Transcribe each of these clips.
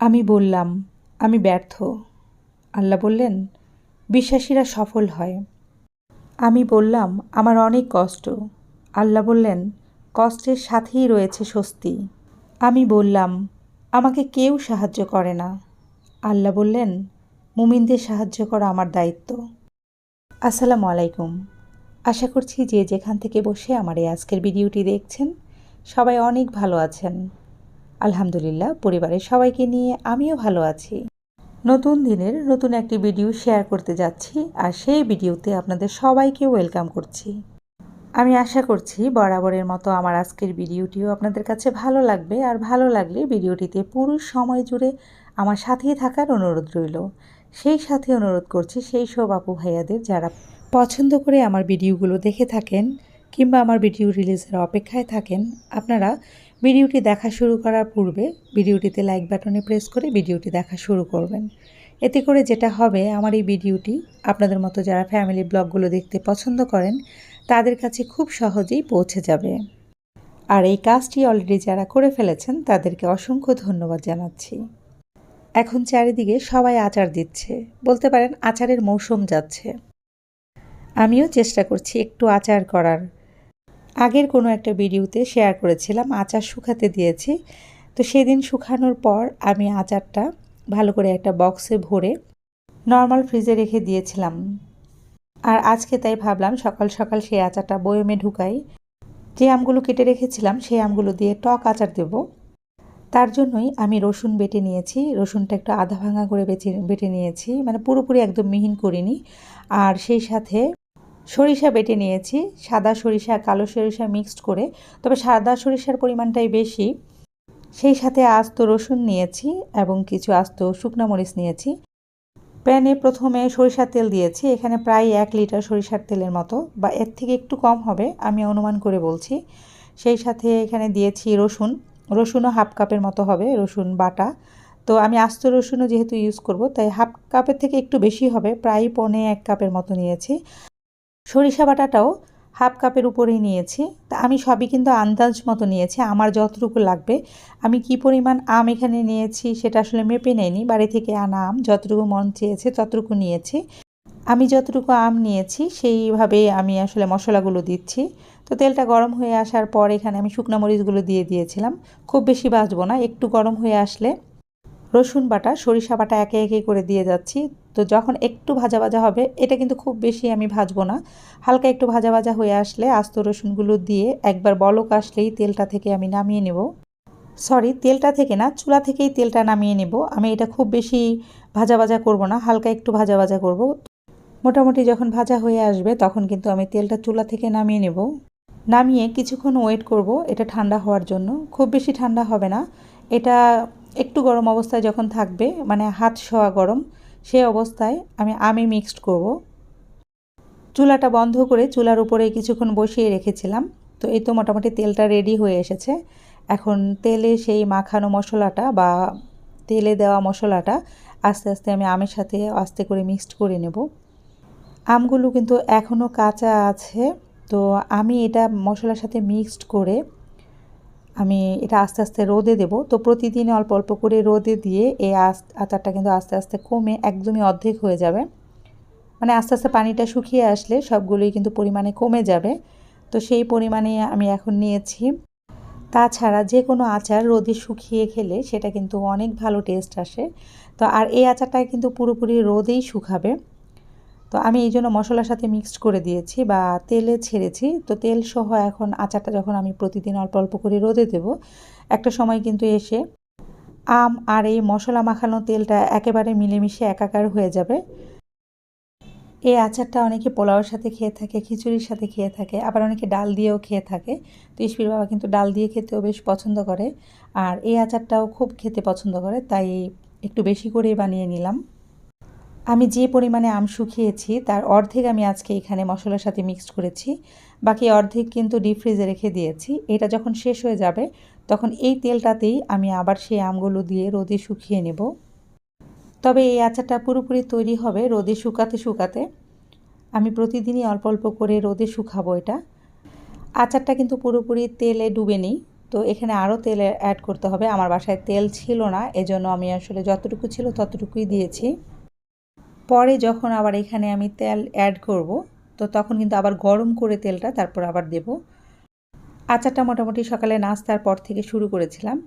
আমি বললাম, আমি ব্যর্থ। আল্লাহ বললেন, বিশ্বাসীরা সফল হয়। আমি বললাম, আমার অনেক কষ্ট। আল্লাহ বললেন, কষ্টের সাথেই রয়েছে স্বস্তি। আমি বললাম, আমাকে কেউ সাহায্য করে না। আল্লাহ বললেন, মুমিনদের সাহায্য করা আমার দায়িত্ব। আসসালামু আলাইকুম। আশা করছি যে যেখান থেকে বসে আমার এই আজকের ভিডিওটি দেখছেন, সবাই অনেক ভালো আছেন। আলহামদুলিল্লাহ, পরিবারের সবাইকে নিয়ে আমিও ভালো আছি। নতুন দিনের নতুন একটি ভিডিও শেয়ার করতে যাচ্ছি আর সেই ভিডিওতে আপনাদের সবাইকে ওয়েলকাম করছি। আমি আশা করছি বরাবরের মতো আমার আজকের ভিডিওটিও আপনাদের কাছে ভালো লাগবে আর ভালো লাগলে ভিডিওটিতে পুরো সময় জুড়ে আমার সাথেই থাকার অনুরোধ রইল। সেই সাথে অনুরোধ করছি সেই সব আপু ভাইয়াদের যারা পছন্দ করে আমার ভিডিওগুলো দেখে থাকেন কিংবা আমার ভিডিও রিলিজের অপেক্ষায় থাকেন, আপনারা ভিডিওটি দেখা শুরু করার পূর্বে ভিডিওটিতে লাইক বাটনে প্রেস করে ভিডিওটি দেখা শুরু করবেন। এতে করে যেটা হবে, আমার এই ভিডিওটি আপনাদের মতো যারা ফ্যামিলি ব্লগগুলো দেখতে পছন্দ করেন, তাদের কাছে খুব সহজেই পৌঁছে যাবে। আর এই কাজটি অলরেডি যারা করে ফেলেছেন, তাদেরকে অসংখ্য ধন্যবাদ জানাচ্ছি। এখন চারিদিকে সবাই আচার দিচ্ছে। বলতে পারেন, আচারের মৌসুম যাচ্ছে। আমিও চেষ্টা করছি একটু আচার করার। আগের কোনো একটা ভিডিওতে শেয়ার করেছিলাম, আচার শুকাতে দিয়েছি। তো সেদিন শুকানোর পর আমি আচারটা ভালো করে একটা বক্সে ভরে নর্মাল ফ্রিজে রেখে দিয়েছিলাম। আর আজকে তাই ভাবলাম সকাল সকাল সেই আচারটা বয়মে ঢুকাই। যে আমগুলো কেটে রেখেছিলাম, সেই আমগুলো দিয়ে টক আচার দেব। তার জন্যই আমি রসুন বেটে নিয়েছি। রসুনটা একটু আধা ভাঙা করে বেটে নিয়েছি। মানে পুরোপুরি একদম মিহিন করিনি। আর সেই সাথে সরিষা বেটে নিয়েছি। সাদা সরিষা, কালো সরিষা মিক্সড করে। তবে সাদা সরিষার পরিমাণটাই বেশি। সেই সাথে আস্ত রসুন নিয়েছি এবং কিছু আস্ত শুকনো মরিচ নিয়েছি। প্যানে প্রথমে সরিষার তেল দিয়েছি। এখানে প্রায় এক লিটার সরিষার তেলের মতো বা এর থেকে একটু কম হবে আমি অনুমান করে বলছি। সেই সাথে এখানে দিয়েছি রসুন। রসুনও হাফ কাপের মতো হবে, রসুন বাটা। তো আমি আস্ত রসুনও যেহেতু ইউজ করব, তাই হাফ কাপের থেকে একটু বেশি হবে। প্রায় পনে এক কাপের মতো নিয়েছি। সরিষা বাটাটাও হাফ কাপের উপরেই নিয়েছি। তা আমি সবই কিন্তু আন্দাজ মতো নিয়েছি, আমার যতটুকু লাগবে। আমি কি পরিমাণ আম এখানে নিয়েছি সেটা আসলে মেপে নেয়নি বাড়ি থেকে আনা আম, যতটুকু মন চেয়েছে ততটুকু নিয়েছি। আমি যতটুকু আম নিয়েছি সেইভাবে আমি আসলে মশলাগুলো দিচ্ছি। তো তেলটা গরম হয়ে আসার পর এখানে আমি শুকনো মরিচগুলো দিয়ে দিয়েছিলাম। খুব বেশি বাজবো না, একটু গরম হয়ে আসলে রসুন বাটা, সরিষা বাটা একে একে করে দিয়ে যাচ্ছি। তো যখন একটু ভাজা ভাজা হবে, এটা কিন্তু খুব বেশি আমি ভাজবো না। হালকা একটু ভাজা ভাজা হয়ে আসলে আস্ত রসুনগুলো দিয়ে একবার বলক আসলেই তেলটা থেকে আমি নামিয়ে নেব। সরি, তেলটা থেকে না, চুলা থেকেই তেলটা নামিয়ে নেব। আমি এটা খুব বেশি ভাজা ভাজা করব না, হালকা একটু ভাজা ভাজা করব। মোটামুটি যখন ভাজা হয়ে আসবে, তখন কিন্তু আমি তেলটা চুলা থেকে নামিয়ে নেব। নামিয়ে কিছুক্ষণ ওয়েট করব, এটা ঠান্ডা হওয়ার জন্য। খুব বেশি ঠান্ডা হবে না। এটা একটু গরম অবস্থায় যখন থাকবে মানে হাত শোয়া গরম সেই অবস্থায় আমি আমি মিক্সড করব। চুলাটা বন্ধ করে চুলার উপরে কিছুক্ষণ বসিয়ে রেখেছিলাম। তো এই তো মোটামুটি তেলটা রেডি হয়ে এসেছে। এখন তেলে সেই মাখানো মশলাটা বা তেলে দেওয়া মশলাটা আস্তে আস্তে আমি আমের সাথে আস্তে করে মিক্সড করে নেব। আমগুলো কিন্তু এখনও কাঁচা আছে। তো আমি এটা মশলার সাথে মিক্সড করে আমি এটা আস্তে আস্তে রোদে দেব। তো প্রতিদিন অল্প অল্প করে রোদে দিয়ে এই আচারটা কিন্তু আস্তে আস্তে কমে একদমই অর্ধেক হয়ে যাবে। মানে আস্তে আস্তে পানিটা শুকিয়ে আসলে সবগুলোই কিন্তু পরিমাণে কমে যাবে। তো সেই পরিমাণে আমি এখন নিয়েছি। তাছাড়া যে কোনো আচার রোদে শুকিয়ে খেলে সেটা কিন্তু অনেক ভালো টেস্ট আসে। তো আর এই আচারটা কিন্তু পুরোপুরি রোদেই শুকাবে। তো আমি এই জন্য মশলার সাথে মিক্সড করে দিয়েছি বা তেলে ছেড়েছি। তো তেল সহ এখন আচারটা যখন আমি প্রতিদিন অল্প অল্প করে রোদে দেব, একটা সময় কিন্তু এসে আম আর এই মশলা মাখানো তেলটা একেবারে মিলেমিশে একাকার হয়ে যাবে। এই আচারটা অনেকে পোলাওর সাথে খেয়ে থাকে, খিচুড়ির সাথে খেয়ে থাকে, আবার অনেকে ডাল দিয়েও খেয়ে থাকে। তো ইস্পির বাবা কিন্তু ডাল দিয়ে খেতেও বেশ পছন্দ করে। আর এই আচারটাও খুব খেতে পছন্দ করে, তাই একটু বেশি করেই বানিয়ে নিলাম। আমি যে পরিমাণে আম শুকিয়েছি, তার অর্ধেক আমি আজকে এখানে মশলার সাথে মিক্সড করেছি। বাকি অর্ধেক কিন্তু ডিপ ফ্রিজে রেখে দিয়েছি। এটা যখন শেষ হয়ে যাবে, তখন এই তেলটাতেই আমি আবার সেই আমগুলো দিয়ে রোদে শুকিয়ে নেব। তবে এই আচারটা পুরোপুরি তৈরি হবে রোদে শুকাতে শুকাতে। আমি প্রতিদিনই অল্প অল্প করে রোদে শুকাবো এটা। আচারটা কিন্তু পুরোপুরি তেলে ডুবে নেই। তো এখানে আরও তেল অ্যাড করতে হবে। আমার বাসায় তেল ছিল না, এজন্য আমি আসলে যতটুকু ছিল ততটুকুই দিয়েছি। পরে যখন আবার এখানে আমি তেল অ্যাড করব, তো তখন কিন্তু আবার গরম করে তেলটা তারপর আবার দেব। আচারটা মোটামুটি সকালে নাস্তার পর থেকে শুরু করেছিলাম।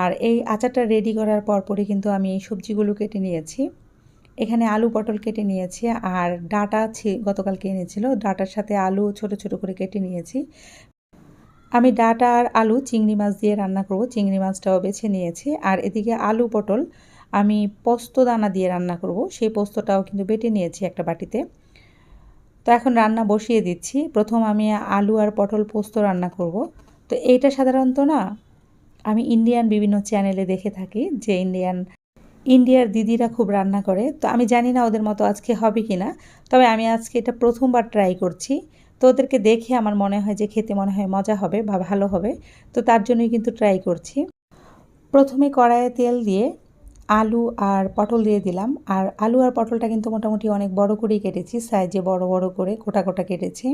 আর এই আচারটা রেডি করার পর পরপরই কিন্তু আমি সবজিগুলো কেটে নিয়েছি। এখানে আলু পটল কেটে নিয়েছি আর ডাটা গতকালকে এনেছিল। ডাটার সাথে আলু ছোট ছোট করে কেটে নিয়েছি। আমি ডাটা আর আলু চিংড়ি মাছ দিয়ে রান্না করব। চিংড়ি মাছটাও বেছে নিয়েছি। আর এদিকে আলু পটল আমি পোস্ত দানা দিয়ে রান্না করব। সেই পোস্তটাও কিন্তু বেটে নিয়েছি একটা বাটিতে। তো এখন রান্না বসিয়ে দিচ্ছি। প্রথম আমি আলু আর পটল পোস্ত রান্না করব। তো এইটা সাধারণত না, আমি ইন্ডিয়ান বিভিন্ন চ্যানেলে দেখে থাকি যে ইন্ডিয়ান, ইন্ডিয়ার দিদিরা খুব রান্না করে। তো আমি জানি না ওদের মতো আজকে হবে কি না, তবে আমি আজকে এটা প্রথমবার ট্রাই করছি। তো ওদেরকে দেখে আমার মনে হয় যে খেতে মনে হয় মজা হবে বা ভালো হবে। তো তার জন্যই কিন্তু ট্রাই করছি। প্রথমে কড়াইয়ে তেল দিয়ে আলু আর পটল দিয়ে দিলাম। আর আলু আর পটলটা কিন্তু মোটামুটি অনেক বড় করেই কেটেছি সাইজে বড় বড় করে, গোটা গোটা কেটেছি।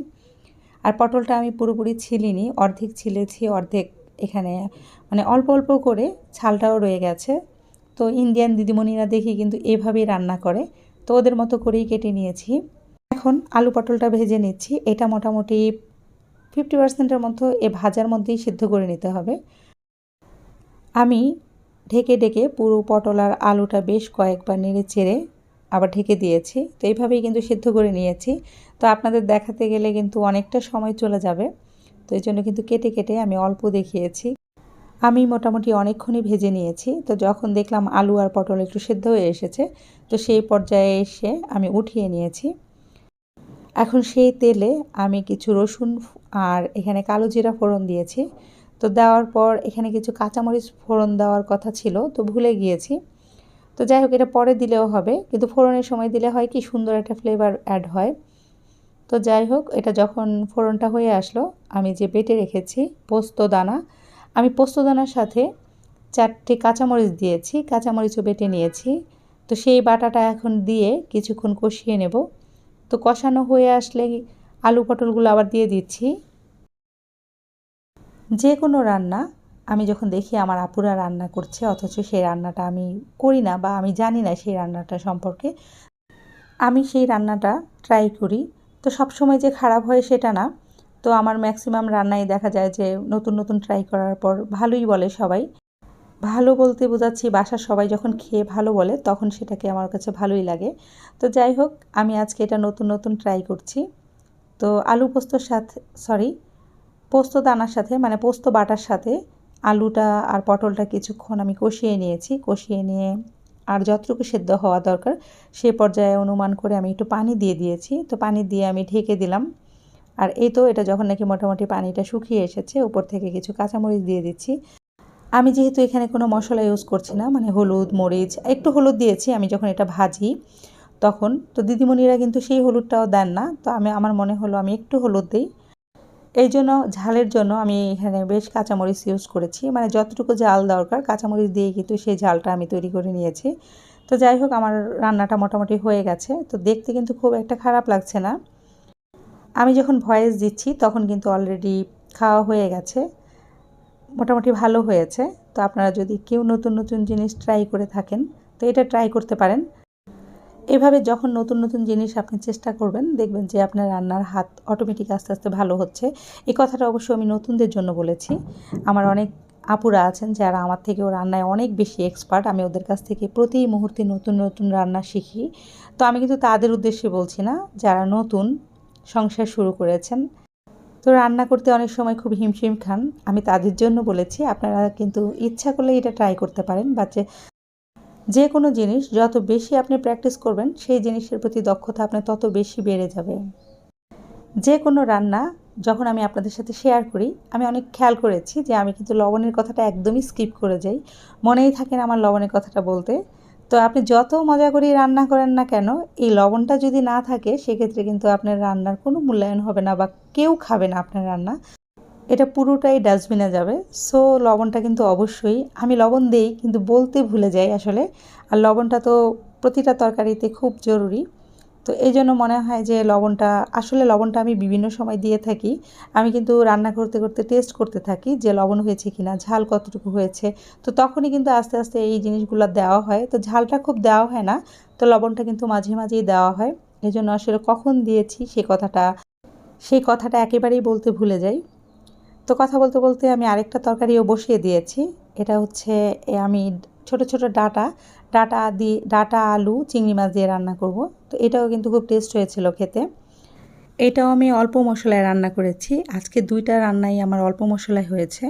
আর পটলটা আমি পুরোপুরি ছিলিনি, অর্ধেক ছিলেছি, অর্ধেক এখানে মানে অল্প অল্প করে ছালটাও রয়ে গেছে। তো ইন্ডিয়ান দিদিমণিরা দেখি কিন্তু এভাবেই রান্না করে, তো ওদের মতো করেই কেটে নিয়েছি। এখন আলু পটলটা ভেজে নিচ্ছি, এটা মোটামুটি ফিফটি পার্সেন্টের মতো এ ভাজার মধ্যেই সিদ্ধ করে নিতে হবে। আমি ঢেকে ঢেকে পুরো পটল আর আলুটা বেশ কয়েকবার নেড়ে চেড়ে আবার ঢেকে দিয়েছি। তো এইভাবেই কিন্তু সিদ্ধ করে নিয়েছি। তো আপনাদের দেখাতে গেলে কিন্তু অনেকটা সময় চলে যাবে। তো এই জন্য কিন্তু কেটে কেটে আমি অল্প দেখিয়েছি। আমি মোটামুটি অনেকক্ষণই ভেজে নিয়েছি। তো যখন দেখলাম আলু আর পটল একটু সেদ্ধ হয়ে এসেছে, তো সেই পর্যায়ে এসে আমি উঠিয়ে নিয়েছি। এখন সেই তেলে আমি কিছু রসুন আর এখানে কালো জিরা ফোড়ন দিয়েছি। তো দেওয়ার পর এখানে কিছু কাঁচামরিচ ফোড়ন দেওয়ার কথা ছিল, তো ভুলে গিয়েছি। তো যাই হোক, এটা পরে দিলেও হবে, কিন্তু ফোড়নের সময় দিলে হয় কি সুন্দর একটা ফ্লেভার অ্যাড হয়। তো যাই হোক, এটা যখন ফোড়নটা হয়ে আসলো, আমি যে বেটে রেখেছি পোস্ত দানা, আমি পোস্ত দানার সাথে চারটে কাঁচামরিচ দিয়েছি, কাঁচামরিচও বেটে নিয়েছি। তো সেই বাটাটা এখন দিয়ে কিছুক্ষণ কষিয়ে নেব। তো কষানো হয়ে আসলে আলু পটলগুলো আবার দিয়ে দিচ্ছি। যে কোনো রান্না, আমি যখন দেখি আমার আপুরা রান্না করছে, অথচ সেই রান্নাটা আমি করি না বা আমি জানি না সেই রান্নাটা সম্পর্কে, আমি সেই রান্নাটা ট্রাই করি। তো সব সময় যে খারাপ হয় সেটা না। তো আমার ম্যাক্সিমাম রান্নায় দেখা যায় যে নতুন নতুন ট্রাই করার পর ভালোই বলে সবাই। ভালো বলতে বোঝাচ্ছি, বাসার সবাই যখন খেয়ে ভালো বলে, তখন সেটাকে আমার কাছে ভালোই লাগে। তো যাই হোক, আমি আজকে এটা নতুন নতুন ট্রাই করছি। তো আলু পোস্তর সাথে সরি পোস্ত দানার সাথে মানে পোস্ত বাটার সাথে আলুটা আর পটলটা কিছুক্ষণ আমি কষিয়ে নিয়েছি। কষিয়ে নিয়ে আর যতটুকু সেদ্ধ হওয়া দরকার সে পর্যায়ে অনুমান করে আমি একটু পানি দিয়ে দিয়েছি। তো পানি দিয়ে আমি ঢেকে দিলাম। আর এই তো এটা যখন নাকি মোটামুটি পানিটা শুকিয়ে এসেছে, উপর থেকে কিছু কাঁচামরিচ দিয়ে দিচ্ছি। আমি যেহেতু এখানে কোনো মশলা ইউজ করছি না মানে হলুদ, মরিচ, একটু হলুদ দিয়েছি আমি যখন এটা ভাজি তখন। তো দিদিমণিরা কিন্তু সেই হলুদটাও দেন না। তো আমি, আমার মনে হলো আমি একটু হলুদ দিই। এই জন্য ঝালের জন্য আমি এখানে বেশ কাঁচামরিচ ইউজ করেছি। মানে যতটুকু ঝাল দরকার, কাঁচামরিচ দিয়ে কিন্তু সেই ঝালটা আমি তৈরি করে নিয়েছি। তো যাই হোক, আমার রান্নাটা মোটামুটি হয়ে গেছে। তো দেখতে কিন্তু খুব একটা খারাপ লাগছে না। আমি যখন ভয়েস দিচ্ছি, তখন কিন্তু অলরেডি খাওয়া হয়ে গেছে। মোটামুটি ভালো হয়েছে। তো আপনারা যদি কেউ নতুন নতুন জিনিস ট্রাই করে থাকেন, তো এটা ট্রাই করতে পারেন। এভাবে যখন নতুন নতুন জিনিস আপনি চেষ্টা করবেন, দেখবেন যে আপনার রান্নার হাত অটোমেটিক আস্তে আস্তে ভালো হচ্ছে। এই কথাটা অবশ্য আমি নতুনদের জন্য বলেছি। আমার অনেক আপুরা আছেন যারা আমার থেকেও রান্নায় অনেক বেশি এক্সপার্ট আমি ওদের কাছ থেকে প্রতি মুহূর্তে নতুন নতুন রান্না শিখি। তো আমি কিন্তু তাদের উদ্দেশ্যে বলছি না, যারা নতুন সংসার শুরু করেছেন। তো রান্না করতে অনেক সময় খুব হিমশিম খান। আমি তাদের জন্য বলেছি, আপনারা কিন্তু ইচ্ছা করলে এটা ট্রাই করতে পারেন বা যে কোনো জিনিস যত বেশি আপনি প্র্যাকটিস করবেন, সেই জিনিসের প্রতি দক্ষতা আপনার তত বেশি বেড়ে যাবে। যে কোনো রান্না যখন আমি আপনাদের সাথে শেয়ার করি, আমি অনেক খেয়াল করেছি যে আমি কিন্তু লবণের কথাটা একদমই স্কিপ করে যাই। মনেই থাকে না আমার লবণের কথাটা বলতে। তো আপনি যত মজা করে রান্না করেন না কেন, এই লবণটা যদি না থাকে, সেক্ষেত্রে কিন্তু আপনার রান্নার কোনো মূল্যায়ন হবে না বা কেউ খাবে না আপনার রান্না। এটা পুরোটাই ডাস্টবিনে যাবে। সো লবণটা কিন্তু অবশ্যই, আমি লবণ দেই কিন্তু বলতে ভুলে যাই আসলে। আর লবণটা তো প্রতিটা তরকারিতে খুব জরুরি। তো এই জন্য মনে হয় যে লবণটা, আসলে লবণটা আমি বিভিন্ন সময় দিয়ে থাকি। আমি কিন্তু রান্না করতে করতে টেস্ট করতে থাকি যে লবণ হয়েছে কিনা, ঝাল কতটুকু হয়েছে। তো তখনই কিন্তু আস্তে আস্তে এই জিনিসগুলো দেওয়া হয়। তো ঝালটা খুব দেওয়া হয় না, তো লবণটা কিন্তু মাঝে মাঝেই দেওয়া হয়। এই জন্য আসলে কখন দিয়েছি সে কথাটা, সেই কথাটা একেবারেই বলতে ভুলে যাই। তো কথা বলতে বলতে আমি আরেকটা তরকারিও বসিয়ে দিয়েছি। এটা হচ্ছে আমি ছোট ছোট ডাটা ডাটা দিয়ে ডাটা আলু, চিংড়ি মাছ দিয়ে রান্না করব। তো এটাও কিন্তু খুব টেস্ট হয়েছিল খেতে। এটাও আমি অল্প মশলায় রান্না করেছি। আজকে দুইটা রান্নাই আমার অল্প মশলায় হয়েছে।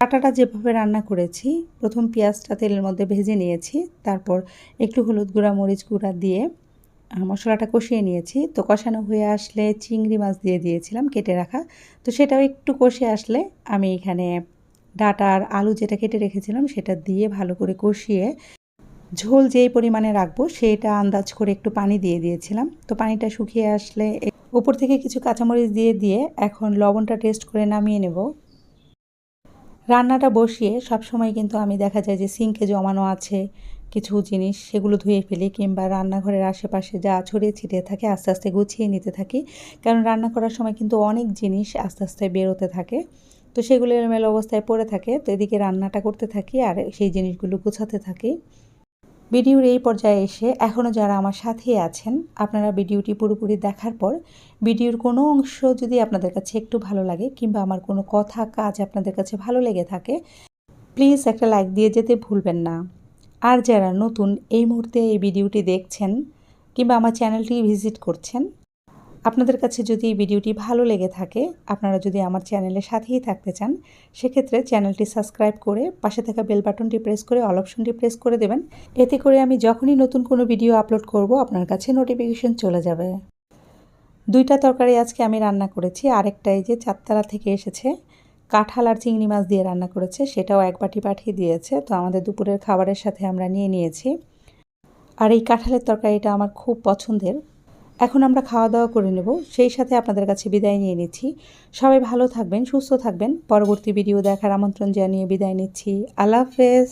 ডাটাটা যেভাবে রান্না করেছি, প্রথম পেঁয়াজটা তেলের মধ্যে ভেজে নিয়েছি, তারপর একটু হলুদ গুঁড়া, মরিচ গুঁড়া দিয়ে মশলাটা কষিয়ে নিয়েছি। তো কষানো হয়ে আসলে চিংড়ি মাছ দিয়ে দিয়েছিলাম কেটে রাখা। তো সেটাও একটু কষে আসলে আমি এখানে ডাটা আর আলু যেটা কেটে রেখেছিলাম সেটা দিয়ে ভালো করে কষিয়ে ঝোল যেই পরিমাণে রাখব সেটা আন্দাজ করে একটু পানি দিয়ে দিয়েছিলাম। তো পানিটা শুকিয়ে আসলে উপর থেকে কিছু কাঁচামরিচ দিয়ে দিয়ে এখন লবণটা টেস্ট করে নামিয়ে নেব। রান্নাটা বসিয়ে সব সময় কিন্তু আমি দেখা যায় যে সিঙ্কে জমানো আছে কিছু জিনিস সেগুলো ধুয়ে ফেলি কিংবা রান্নাঘরের আশেপাশে যা ছড়িয়ে ছিটিয়ে থাকে আস্তে আস্তে গুছিয়ে নিতে থাকি। কারণ রান্না করার সময় কিন্তু অনেক জিনিস আস্তে আস্তে বেরোতে থাকে। তো সেগুলো এলোমেলো অবস্থায় পড়ে থাকে। তো এদিকে রান্নাটা করতে থাকি আর সেই জিনিসগুলো গুছাতে থাকি। ভিডিওর এই পর্যায়ে এসে এখনও যারা আমার সাথে আছেন, আপনারা ভিডিওটি পুরোপুরি দেখার পর ভিডিওর কোনো অংশ যদি আপনাদের কাছে একটু ভালো লাগে কিংবা আমার কোনো কথা, কাজ আপনাদের কাছে ভালো লেগে থাকে, প্লিজ একটা লাইক দিয়ে যেতে ভুলবেন না। আর যারা নতুন এই মুহূর্তে এই ভিডিওটি দেখছেন কিংবা আমার চ্যানেলটি ভিজিট করছেন, আপনাদের কাছে যদি এই ভিডিওটি ভালো লেগে থাকে, আপনারা যদি আমার চ্যানেলের সাথেই থাকতে চান, সেক্ষেত্রে চ্যানেলটি সাবস্ক্রাইব করে পাশে থাকা বেল বাটনটি প্রেস করে অল অপশনটি প্রেস করে দেবেন। এতে করে আমি যখনই নতুন কোনো ভিডিও আপলোড করব, আপনার কাছে নোটিফিকেশন চলে যাবে। দুইটা তরকারি আজকে আমি রান্না করেছি আরেকটাই যে চারতলা থেকে এসেছে। কাঁঠাল আর চিংড়ি মাছ দিয়ে রান্না করেছে, সেটাও এক বাটি পাঠিয়ে দিয়েছে। তো আমাদের দুপুরের খাবারের সাথে আমরা নিয়ে নিয়েছি। আর এই কাঁঠালের তরকারিটা আমার খুব পছন্দের। এখন আমরা খাওয়া দাওয়া করে নেব। সেই সাথে আপনাদের কাছে বিদায় নিয়ে নিচ্ছি। সবাই ভালো থাকবেন, সুস্থ থাকবেন। পরবর্তী ভিডিও দেখার আমন্ত্রণ জানিয়ে বিদায় নিচ্ছি। আল্লাহ হাফেজ।